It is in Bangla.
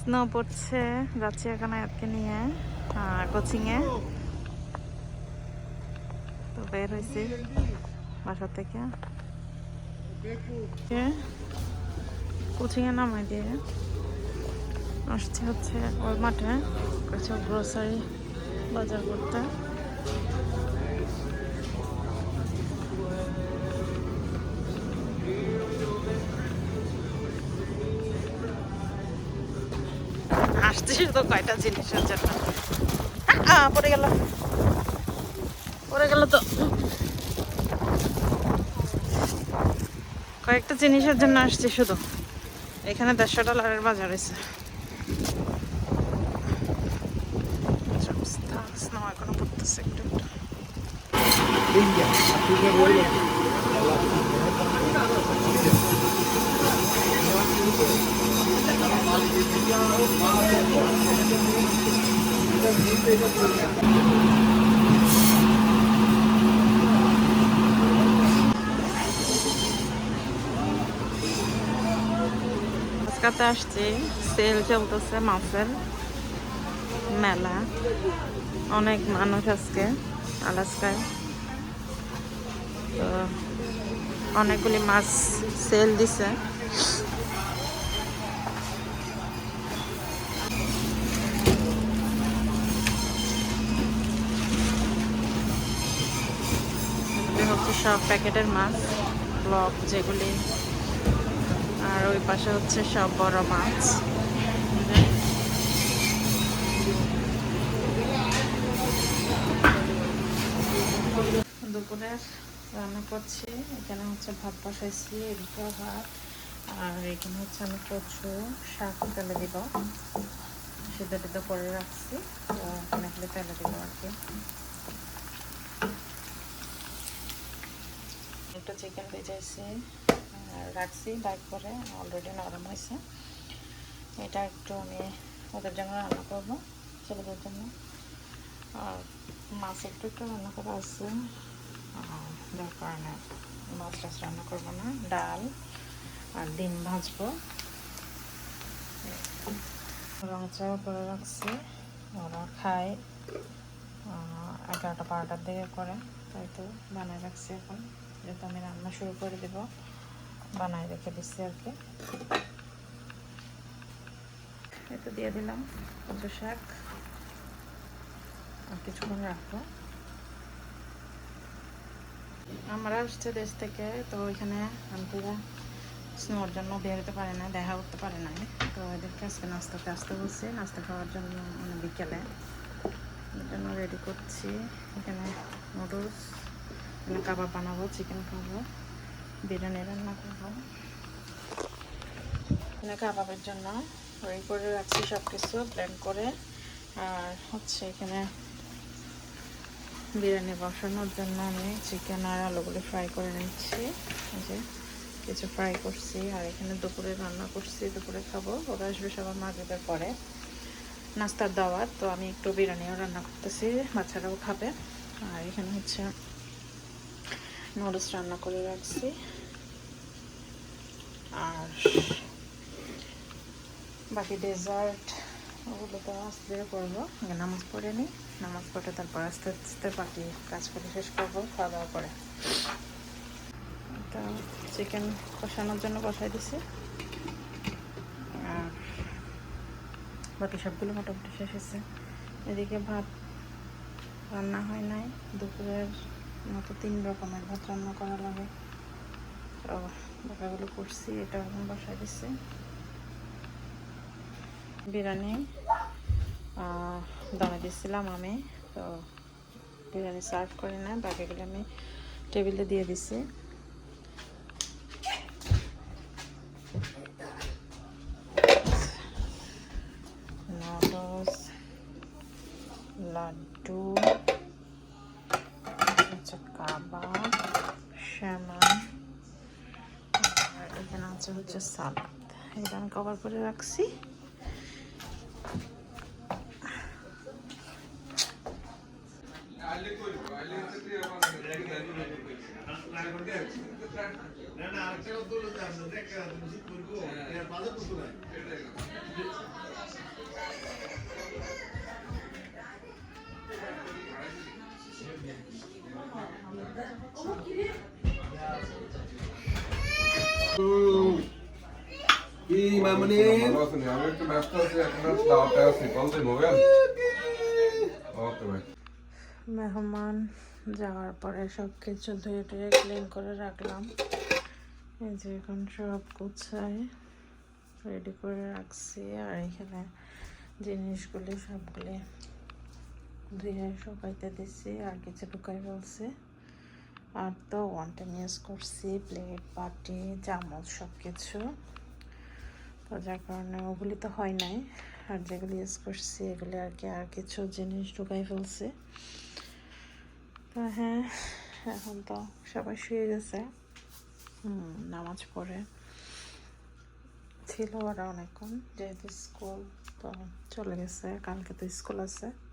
স্নো পড়ছে, যাচ্ছি এখানে আয়াতকে নিয়ে কোচিংয়ে। তো বের হয়েছি বাসা থেকে। কোচিংয়ে নামাই দিয়ে। আসছে হচ্ছে ওই মাঠে কিছু গ্রোসারি বাজার করতে। তো কয়টা জিনিসের জন্য? পড়ে গেল। পড়ে গেল তো। কয়েকটা জিনিসের জন্য আসছি শুধু। এখানে দেড়শো ডলারের বাজার হয়েছে। এখনও পড়তেছে একটু। আজকাতে আসছি। সেল চলতেছে মাছের মেলা। অনেক মানুষ আজকে আলাস্কায়। তো অনেকগুলি মাছ সেল দিছে। সব প্যাকেটের মাছ ব্লক যেগুলি, আর ওই পাশে হচ্ছে সব বড় মাছ। দুপুরে রান্না করছি, এখানে হচ্ছে ভাত বসাইছি এদিকে ভাত, আর এখানে হচ্ছে আমি কচু, শাক তেলে দিব। সিদ্ধ টিদ্ধ করে রাখছি, তো এখানে তেলে দিব আর কি। একটু চিকেন ভেজেছি রাখছি বাইক করে অলরেডি নরম হয়েছে। এটা একটু আমি ওদের জন্য রান্না করব, ছেলেদের জন্য। আর মাছ একটু একটু রান্না করা আছে যার কারণে মাছ টাছ রান্না করব না, ডাল আর ডিম ভাজবো। রং চাও করে রাখছি, ওরা খায় এগারোটা বারোটার দিকে করে, তাই তো বানায় রাখছি এখন। যেহেতু আমি রান্না শুরু করে দেব। বানায় রেখে দিচ্ছি আর কি। এটা দিয়ে দিলাম কচু শাক। আর কিছুক্ষণ রাখব। আমরা আসছে দেশ থেকে, তো ওইখানে আন্টিরা স্নোর জন্য বের হতে পারে না দেখা করতে পারে না তো এদেরকে আজকে নাস্তাতে আসতে বলছি, নাস্তা খাওয়ার জন্য মানে বিকেলে। জন্য রেডি করছি। এখানে নুডলস এখানে কাবাব বানাবো, চিকেন খাব বিরিয়ানি রান্না করব। এখানে কাবাবের জন্য রেডি করে রাখছি সব কিছু ব্লেন্ড করে। আর হচ্ছে এখানে বিরিয়ানি বসানোর জন্য আমি চিকেন আর আলুগুলো ফ্রাই করে নিচ্ছি। যে কিছু ফ্রাই করছি, আর এখানে দুপুরে রান্না করছি, দুপুরে খাব। ওরা আসবে সবার মাগরীবের পরে। নাস্তার দাওয়াত, তো আমি একটু বিরিয়ানিও রান্না করতেছি, বাচ্চারাও খাবে। আর এখানে হচ্ছে নুডলস রান্না করে রাখছি। আর বাকি ডেজার্ট ওগুলো তো আস্তে করব। আগে নামাজ পড়ে নিই। নামাজ পড়ে তারপর আস্তে আস্তে বাকি কাজ করে শেষ করব খাওয়া দাওয়া করে। তো চিকেন কষানোর জন্য বসাই দিছি। আর বাকি সবগুলো মোটামুটি শেষ হয়েছে। এদিকে ভাত রান্না হয় নাই। দুপুরের মতো তিন রকমের ভাত রান্না করা লাগে। তো বাকিগুলো করছি, এটা এখন বসাই দিচ্ছে বিরিয়ানি দমে দিয়েছিলাম আমি, তো বিরিয়ানি সার্ভ করি না, বাকিগুলো আমি টেবিলে দিয়ে দিছি। শ্যামা আর এখানে আছে হচ্ছে সালাদ এটা আমি কভার করে রাখছি Oh, কি মামনি ভালো আছেন মেহমান যাওয়ার পরে সব কিছু ধুয়ে টুয়ে ক্লিন করে রাখলাম। এই যে এখন সব গুছাই রেডি করে রাখছি। আর এখানে জিনিসগুলি সবগুলি ধুয়ে শুকাইতে দিছি আর কিছু ঢুকাই ফেলছি। আর তো ওয়ান টাইম ইউজ করছি প্লেট বাটি, চামচ সব কিছু তো যার কারণে ওগুলি তো হয় নাই। আর যেগুলি ইউজ করছি, এগুলি আর কি, আর কিছু জিনিস ঢুকাই ফেলছি। তো হ্যাঁ এখন তো সবাই শুয়ে গেছে। হুম, নামাজ পড়ে। ছিল ওরা অনেকক্ষণ, যেহেতু স্কুল তো চলে গেছে, কালকে তো স্কুল আছে।